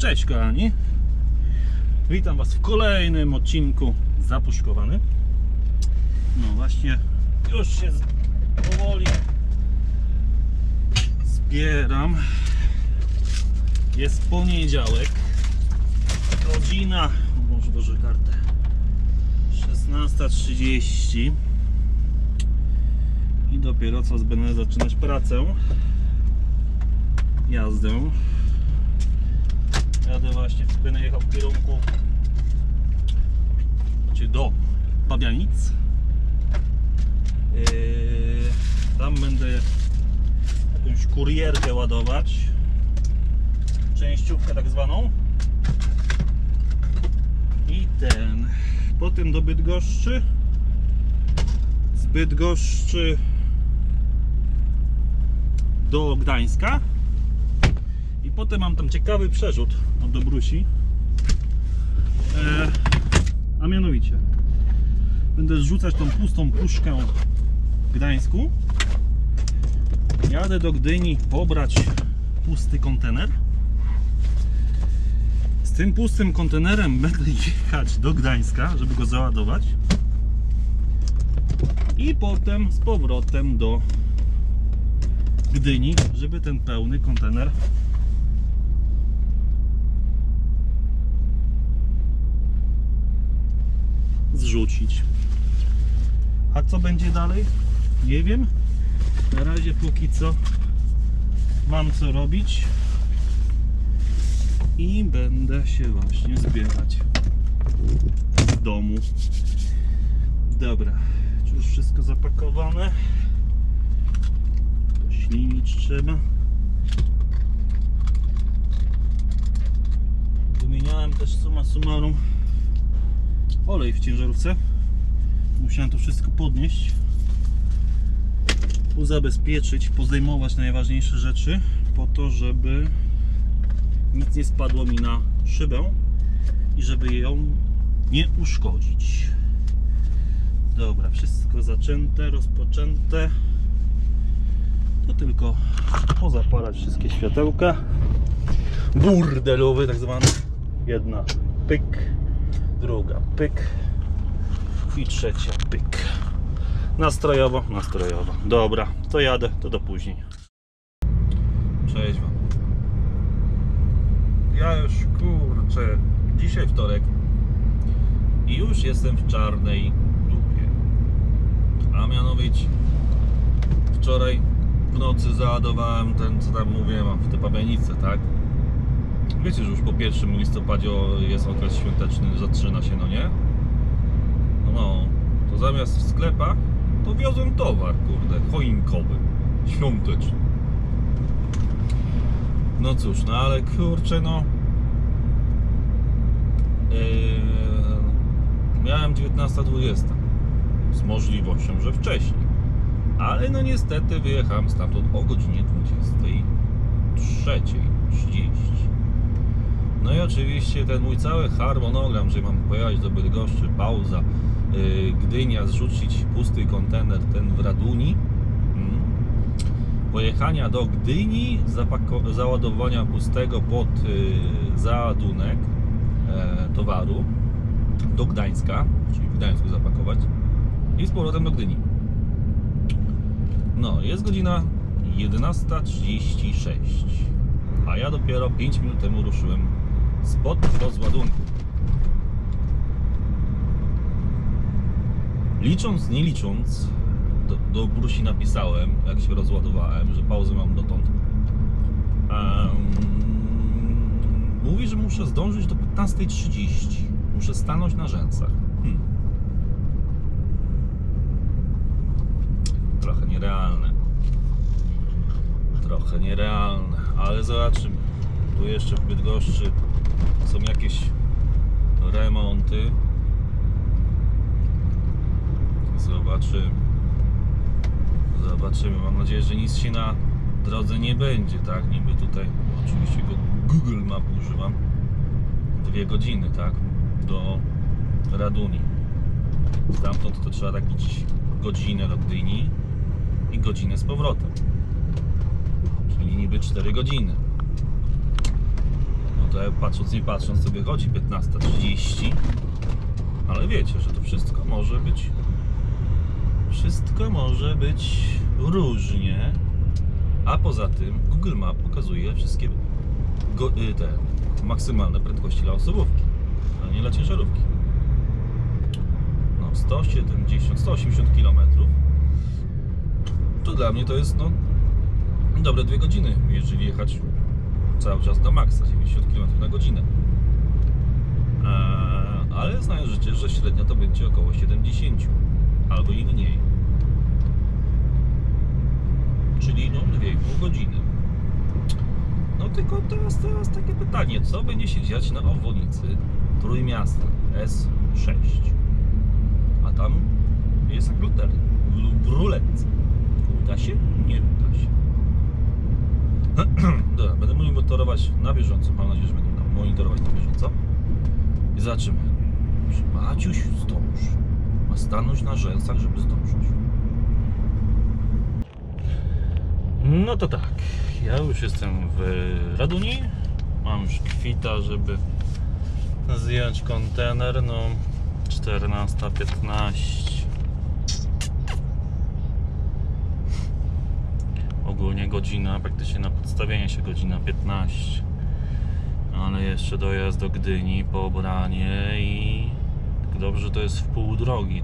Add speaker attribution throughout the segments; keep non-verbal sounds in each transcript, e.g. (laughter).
Speaker 1: Cześć kochani. Witam Was w kolejnym odcinku Zapuszkowany. No właśnie, już się powoli zbieram. Jest poniedziałek. Godzina, może dobrze kartę. 16.30 i dopiero co będę zaczynać pracę. Jazdę. Jadę właśnie, będę jechał w kierunku znaczy do Pabianic. Yy, tam będę jakąś kurierkę ładować. Częściówkę tak zwaną. I ten. Potem do Bydgoszczy. Z Bydgoszczy do Gdańska. Potem mam tam ciekawy przerzut od Dobrusi. E, a mianowicie będę zrzucać tą pustą puszkę w Gdańsku. Jadę do Gdyni pobrać pusty kontener. Z tym pustym kontenerem (laughs) będę jechać do Gdańska, żeby go załadować. I potem z powrotem do Gdyni, żeby ten pełny kontener zrzucić. A co będzie dalej? Nie wiem. Na razie póki co mam co robić i będę się właśnie zbierać w domu. Dobra, czy już wszystko zapakowane? Poślinić trzeba. Wymieniałem też suma summarum olej w ciężarówce. Musiałem to wszystko podnieść, uzabezpieczyć, pozdejmować najważniejsze rzeczy po to, żeby nic nie spadło mi na szybę i żeby ją nie uszkodzić. Dobra, wszystko zaczęte, rozpoczęte. To tylko pozapalać wszystkie światełka. Burdelowy tak zwany. Jedna pyk, druga pyk i trzecia pyk. Nastrojowo, nastrojowo. Dobra, to jadę, to do później. Cześć wam. Ja już kurczę, dzisiaj wtorek i już jestem w czarnej dupie. A mianowicie wczoraj w nocy załadowałem ten, co tam mówiłem, w te pabianice, tak? Wiecie, że już po 1 listopadzie jest okres świąteczny, zaczyna się, no nie? No, no, to zamiast w sklepach, to wiozłem towar, kurde, choinkowy, świąteczny. No cóż, no ale kurczę, no. Yy, miałem 19.20 z możliwością, że wcześniej. Ale no niestety wyjechałem stamtąd o godzinie 23.30. No i oczywiście ten mój cały harmonogram, że mam pojechać do Bydgoszczy, pauza, yy, Gdynia, zrzucić pusty kontener ten w Raduni, mm, pojechania do Gdyni, załadowania pustego pod yy, załadunek e, towaru do Gdańska, czyli w Gdańsku zapakować i z powrotem do Gdyni. No, jest godzina 11.36, a ja dopiero 5 minut temu ruszyłem spod rozładunku. Licząc, nie licząc, do, do Brusi napisałem, jak się rozładowałem, że pauzę mam dotąd. Em, mówi, że muszę zdążyć do 15.30. Muszę stanąć na rzęsach. Hmm. Trochę nierealne. Trochę nierealne, ale zobaczymy. Tu jeszcze w Bydgoszczy są jakieś remonty. Zobaczymy. Zobaczymy. Mam nadzieję, że nic się na drodze nie będzie, tak? Niby tutaj oczywiście go Google Map używam. Dwie godziny, tak? Do Raduni. Stamtąd to trzeba tak iść godzinę do Gdyni i godzinę z powrotem. Czyli niby 4 godziny. Że patrząc nie patrząc sobie chodzi 15.30, ale wiecie, że to wszystko może być wszystko może być różnie, a poza tym Google Map pokazuje wszystkie go, y, te maksymalne prędkości dla osobówki, a nie dla ciężarówki. No 170, 180 km to dla mnie to jest no dobre dwie godziny, jeżeli jechać cały czas na maksa, 90 km na godzinę. Eee, ale znając życie, że średnia to będzie około 70 albo i mniej. Czyli no 2,5 godziny. No tylko teraz, teraz takie pytanie, co będzie się dziać na obwodnicy Trójmiasta S6? A tam jest w, w ruletce. Uda się? Nie uda się. (clears throat) Dobra, będę monitorować na bieżąco. Mam nadzieję, że będę monitorować na bieżąco. I zobaczymy. Czy Maciuś zdąży? Ma stanąć na rzęsach, żeby zdążyć. No to tak. Ja już jestem w Raduni. Mam już kwita, żeby zdjąć kontener. No 14.15. Ogólnie godzina, praktycznie na podstawienie się godzina 15. Ale jeszcze dojazd do Gdyni po obranie i tak dobrze to jest w pół drogi.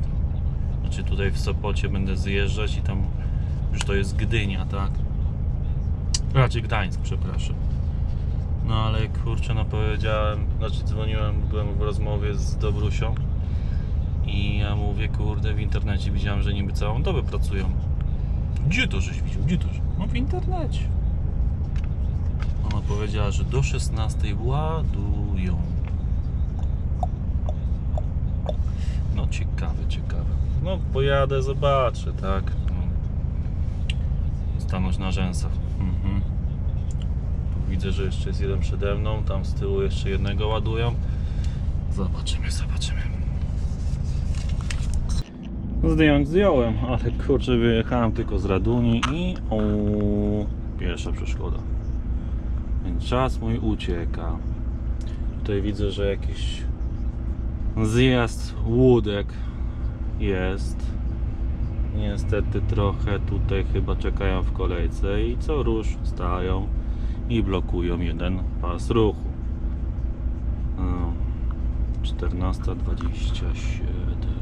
Speaker 1: Znaczy tutaj w Sopocie będę zjeżdżać i tam już to jest Gdynia, tak? Raczej Gdańsk, przepraszam. No ale kurczę, no powiedziałem, znaczy dzwoniłem, byłem w rozmowie z Dobrusią i ja mówię, kurde, w internecie widziałem, że niby całą dobę pracują. Gdzie to żeś widział? Gdzie to? żeś- No w internecie. Ona powiedziała, że do 16 ładują. No ciekawe, ciekawe. No pojadę, zobaczę, tak. No. Stanąć na rzęsach. Mhm. Widzę, że jeszcze jest jeden przede mną, tam z tyłu jeszcze jednego ładują. Zobaczymy, zobaczymy. Zdjąć zdjąłem, ale kurczę wyjechałem tylko z Raduni i o, pierwsza przeszkoda. Więc czas mój ucieka. Tutaj widzę, że jakiś zjazd łódek jest. Niestety trochę tutaj chyba czekają w kolejce i co rusz stają i blokują jeden pas ruchu. No, 14.27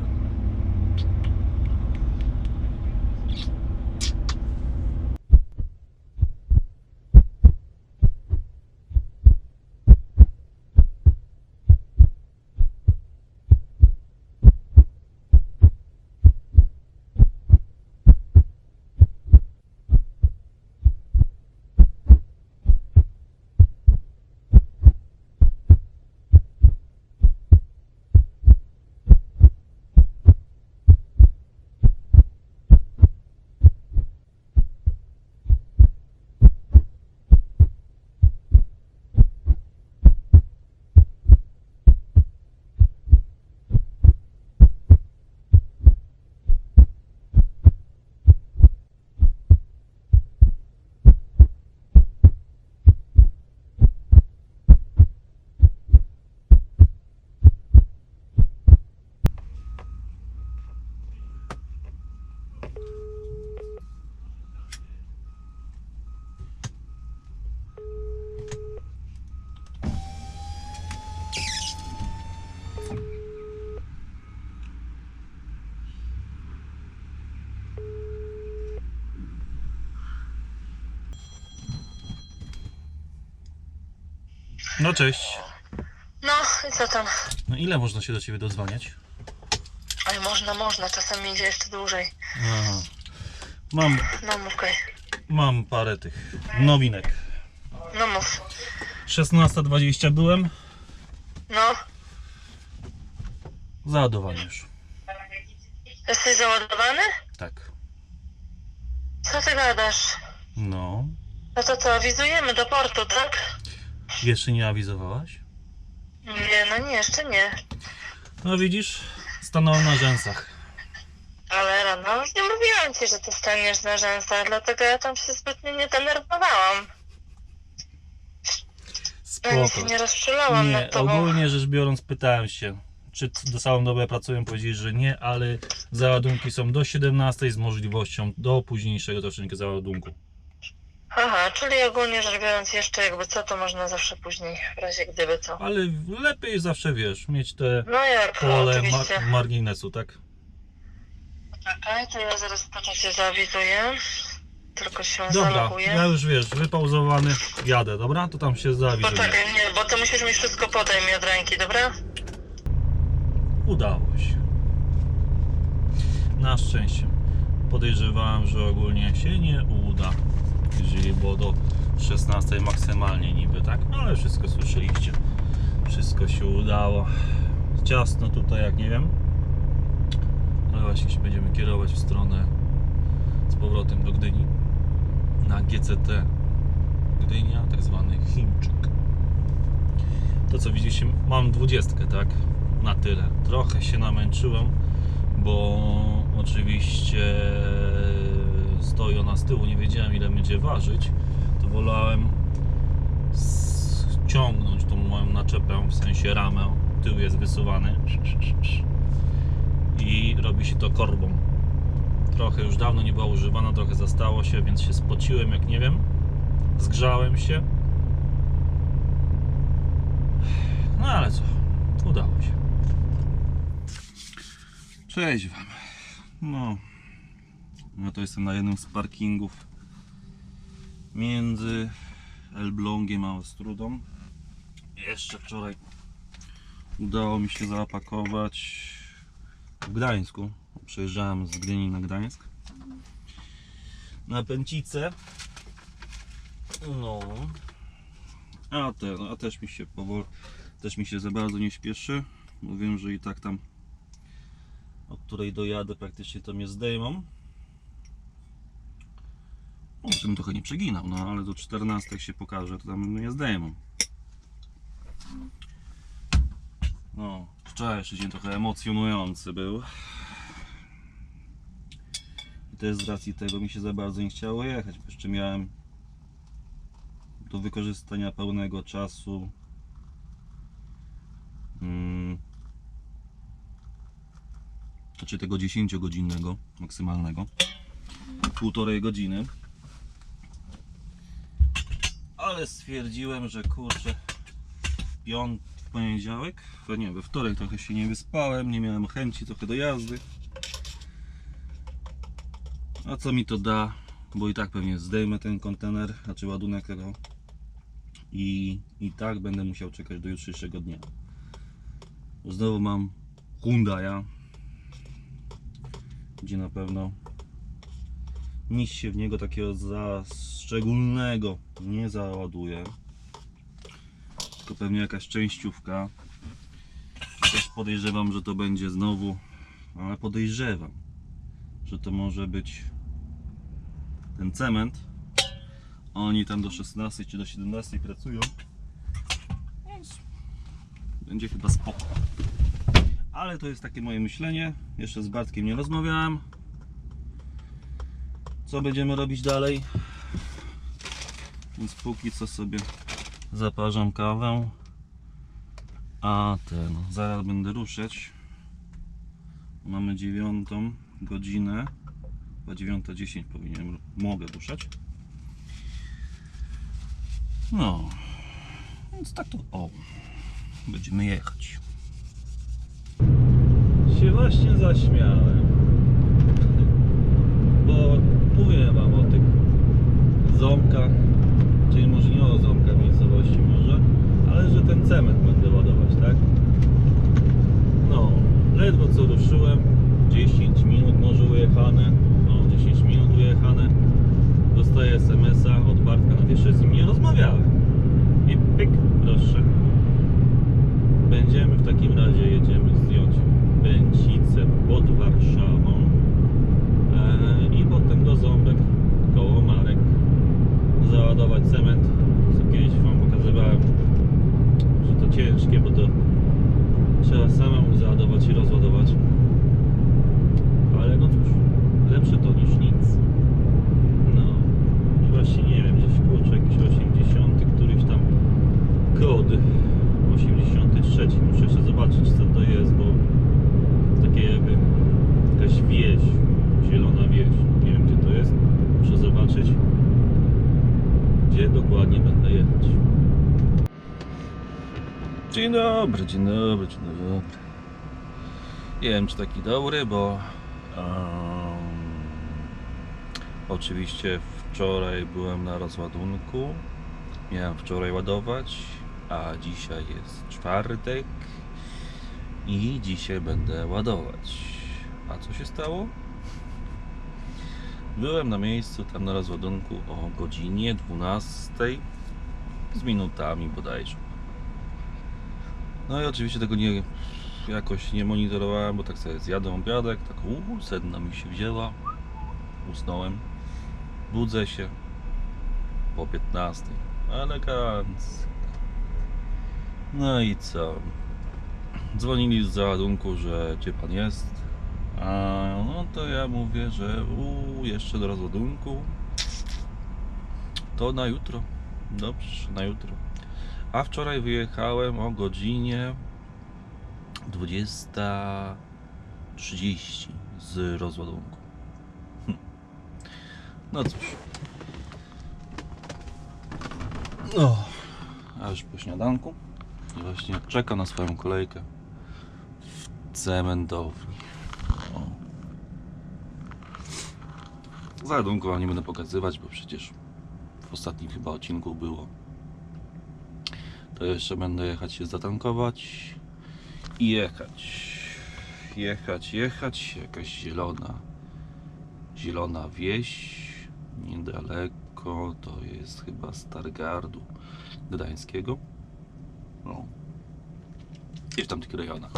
Speaker 1: No cześć.
Speaker 2: No i co tam?
Speaker 1: No ile można się do Ciebie dozwaniać?
Speaker 2: Ale można, można, czasem idzie jeszcze dłużej.
Speaker 1: Aha. Mam,
Speaker 2: No mów, Kaj.
Speaker 1: mam parę tych nowinek.
Speaker 2: No mów.
Speaker 1: 16.20 byłem,
Speaker 2: No,
Speaker 1: załadowany już.
Speaker 2: jesteś załadowany?
Speaker 1: Tak.
Speaker 2: Co ty gadasz?
Speaker 1: No.
Speaker 2: No to co, wizujemy do portu, tak?
Speaker 1: Jeszcze nie awizowałaś?
Speaker 2: Nie, no nie, jeszcze nie.
Speaker 1: No widzisz, stanąłem na rzęsach.
Speaker 2: Ale rano nie mówiłam ci, że ty staniesz na rzęsach, dlatego ja tam się zbytnio nie denerwowałam. Ja nic
Speaker 1: Spoko.
Speaker 2: nie rozczulałam
Speaker 1: Nie,
Speaker 2: nad tobą.
Speaker 1: ogólnie rzecz biorąc pytałem się, czy do całą dobę pracują, powiedzieli, że nie, ale załadunki są do 17 z możliwością do późniejszego troszeczkę załadunku.
Speaker 2: Aha, czyli ogólnie rzecz biorąc jeszcze jakby co, to można zawsze później, w razie gdyby co.
Speaker 1: Ale lepiej zawsze, wiesz, mieć te
Speaker 2: No jak,
Speaker 1: pole
Speaker 2: oczywiście.
Speaker 1: ma- marginesu, tak?
Speaker 2: Czekaj, to ja zaraz to cię zawizuję. Tylko się
Speaker 1: Dobra,
Speaker 2: zaloguję.
Speaker 1: ja już wiesz, wypauzowany, jadę, dobra? To tam się zawizuję.
Speaker 2: Poczekaj, nie, bo to musisz mi wszystko podaj mi od ręki, dobra?
Speaker 1: Udało się. Na szczęście. Podejrzewałem, że ogólnie się nie uda. Jeżeli było do 16 maksymalnie niby, tak? No ale wszystko słyszeliście. Wszystko się udało. Ciasno tutaj, jak nie wiem. Ale właśnie się będziemy kierować w stronę z powrotem do Gdyni. Na GCT Gdynia, tak zwany Chińczyk. To co widzieliście, mam dwudziestkę, tak? Na tyle. Trochę się namęczyłem, bo oczywiście stoi ona z tyłu, nie wiedziałem ile będzie ważyć. To wolałem ściągnąć tą moją naczepę, w sensie ramę. Tył jest wysuwany i robi się to korbą. Trochę już dawno nie była używana, trochę zastało się, więc się spociłem jak nie wiem. Zgrzałem się. No ale co, udało się. Cześć Wam. No, no to jestem na jednym z parkingów między Elblągiem a Ostrudą. Jeszcze wczoraj udało mi się zapakować w Gdańsku. Przejeżdżałem z Gdyni na Gdańsk. Na Pęcicę. No. A, te, a też mi się powoli, też mi się za bardzo nie śpieszy. Bo wiem, że i tak tam o której dojadę praktycznie to mnie zdejmą. No, żebym trochę nie przeginał, no ale do 14 jak się pokaże, to tam mnie zdejmą. No, wczorajszy dzień trochę emocjonujący był. I też z racji tego mi się za bardzo nie chciało jechać, bo jeszcze miałem do wykorzystania pełnego czasu mm, znaczy tego 10-godzinnego maksymalnego półtorej godziny ale stwierdziłem, że kurczę piąt w poniedziałek, we nie, we wtorek trochę się nie wyspałem, nie miałem chęci trochę do jazdy. A co mi to da, bo i tak pewnie zdejmę ten kontener, znaczy ładunek tego. I, i tak będę musiał czekać do jutrzejszego dnia. Znowu mam Hyundai'a, gdzie na pewno nic się w niego takiego za szczególnego nie załaduje. Tylko pewnie jakaś częściówka. Też podejrzewam, że to będzie znowu, ale podejrzewam, że to może być ten cement. Oni tam do 16 czy do 17 pracują. Więc będzie chyba spoko. Ale to jest takie moje myślenie. Jeszcze z Bartkiem nie rozmawiałem. Co będziemy robić dalej? Więc póki co sobie zaparzam kawę. A ten, zaraz będę ruszać. Mamy dziewiątą godzinę. Chyba 9.10 powinienem, mogę ruszać. No, więc tak to, o, będziemy jechać. Się właśnie zaśmiałem, bo mówię wam o tych ząbkach, czyli może nie o ząbkach miejscowości może, ale że ten cement będę ładować, tak? No, ledwo co ruszyłem, 10 minut może ujechane, no 10 minut ujechane, dostaję SMS-a od Bartka, no jeszcze z nim nie rozmawiałem. I pyk, proszę. Będziemy w takim razie, jedziemy zdjąć Bęcicę pod Warszawą e, i potem do Ząbek koło Marek załadować cement, co kiedyś Wam pokazywałem, że to ciężkie, bo to trzeba samemu załadować i rozładować. Ale no cóż, lepsze to niż nic. No, właśnie nie wiem, gdzieś kurczę jakiś 80, któryś tam kod 83. Muszę jeszcze zobaczyć co to jest, bo takie jakby jakaś wieś, zielona wieś. Nie wiem gdzie to jest. Muszę zobaczyć, gdzie dokładnie będę jechać. Dzień dobry, dzień dobry, dzień dobry. Nie wiem czy taki dobry, bo em, oczywiście wczoraj byłem na rozładunku. Miałem wczoraj ładować, a dzisiaj jest czwartek i dzisiaj będę ładować. A co się stało? Byłem na miejscu tam na rozładunku o godzinie 12 z minutami bodajże. No i oczywiście tego nie jakoś nie monitorowałem, bo tak sobie zjadłem obiadek, tak uuu, sedna mi się wzięła, usnąłem, budzę się po 15, elegancko. No i co? Dzwonili z załadunku, że gdzie pan jest? A no to ja mówię, że uuu, jeszcze do rozładunku. To na jutro. Dobrze, na jutro. A wczoraj wyjechałem o godzinie 20.30 z rozładunku. Hm. No cóż. No, a już po śniadanku. Właśnie czekam na swoją kolejkę w cementowni. O. Załadunku wam nie będę pokazywać, bo przecież w ostatnim chyba odcinku było. To jeszcze będę jechać się zatankować i jechać. Jechać, jechać. Jakaś zielona, zielona wieś niedaleko. To jest chyba Stargardu Gdańskiego. No. I w tamtych rejonach.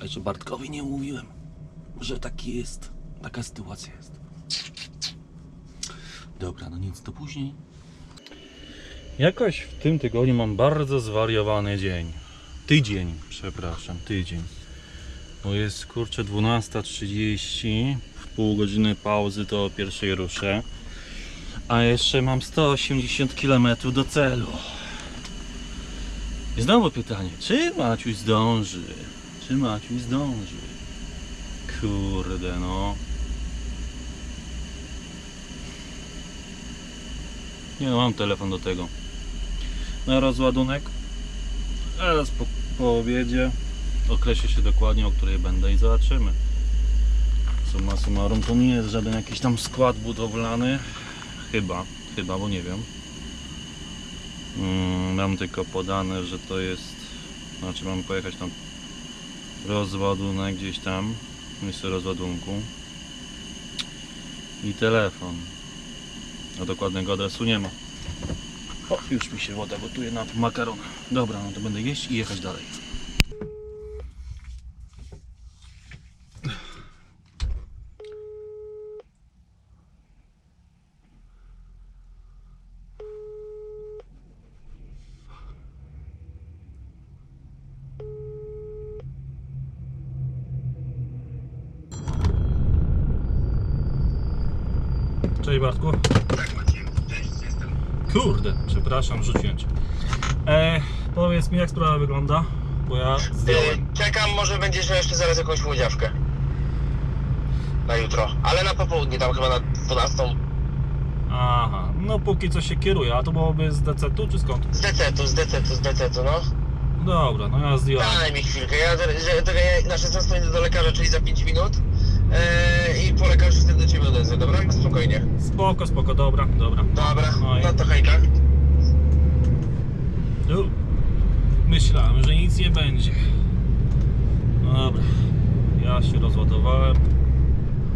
Speaker 1: A jeszcze Bartkowi nie mówiłem, że taki jest, taka sytuacja jest. Dobra, no nic, to później. Jakoś w tym tygodniu mam bardzo zwariowany dzień. Tydzień, przepraszam, tydzień. Bo jest kurczę 12.30, w pół godziny pauzy to pierwszej ruszę. A jeszcze mam 180 km do celu. I znowu pytanie, czy Maciuś zdąży? Czy Maciuś zdąży? Kurde no. Nie no, mam telefon do tego. Na rozładunek. Zaraz po, po obiedzie określę się dokładnie, o której będę i zobaczymy. Summa summarum, to nie jest żaden jakiś tam skład budowlany. Chyba, chyba, bo nie wiem. Mm, mam tylko podane, że to jest. Znaczy, mam pojechać tam rozładunek gdzieś tam. Miejsce rozładunku. I telefon. A dokładnego adresu nie ma. O, już mi się woda gotuje na makaron. Dobra, no to będę jeść i jechać dalej. Cześć Bartku. Kurde, przepraszam, rzuciłem cię. E, powiedz mi, jak sprawa wygląda, bo ja zdjąłem.
Speaker 2: Y, Czekam, może będziesz miał jeszcze zaraz jakąś młodziawkę. Na jutro. Ale na popołudnie, tam chyba na 12.
Speaker 1: Aha, no póki co się kieruje, a to byłoby z DC-tu czy skąd?
Speaker 2: Z DC-tu, z DC-tu, z DC-tu, no.
Speaker 1: Dobra, no ja zdjąłem.
Speaker 2: Daj mi chwilkę, ja, że, że, ja na 16 idę do lekarza, czyli za 5 minut. E, I po lekarzu wtedy do Ciebie odezwę, dobra? Spokojnie.
Speaker 1: Spoko, spoko, dobra, dobra.
Speaker 2: Dobra,
Speaker 1: No i-
Speaker 2: no to hejka.
Speaker 1: No, myślałem, że nic nie będzie. No dobra, ja się rozładowałem.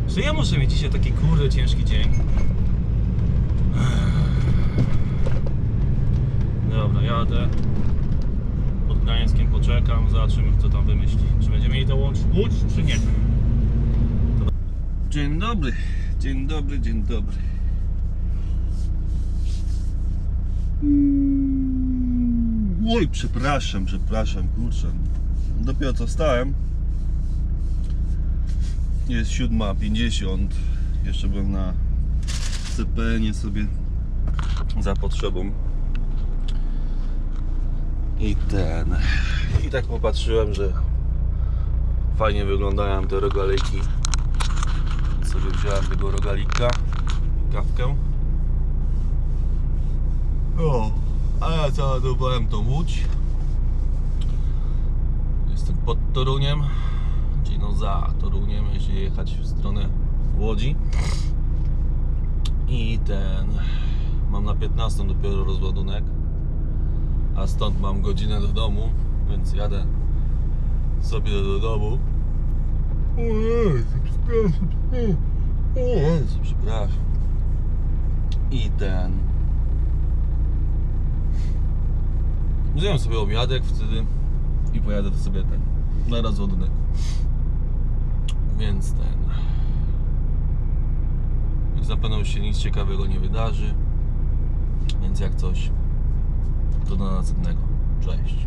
Speaker 1: Że ja muszę mieć dzisiaj taki kurde ciężki dzień. Dobra, jadę. Pod Gdańskiem poczekam, zobaczymy co tam wymyśli. Czy będziemy mieli to łącz, łódź, czy nie? Dzień dobry, dzień dobry, dzień dobry.
Speaker 3: Oj, przepraszam, przepraszam, kurczę. Dopiero co wstałem. Jest 7.50. Jeszcze byłem na CPN-ie sobie za potrzebą.
Speaker 1: I ten. I tak popatrzyłem, że fajnie wyglądają te rogaliki. Wziąłem tego rogalika, kawkę. O, a ja załadowałem tą łódź. Jestem pod Toruniem, czyli no za Toruniem, jeśli jechać w stronę Łodzi. I ten. Mam na 15 dopiero rozładunek, a stąd mam godzinę do domu, więc jadę sobie do domu. O Jezu, przepraszam. O Jezu, przepraszam. I ten. Zjem sobie obiadek wtedy i pojadę sobie ten na. Więc ten. Więc na pewno już się nic ciekawego nie wydarzy. Więc jak coś, to do następnego. Cześć.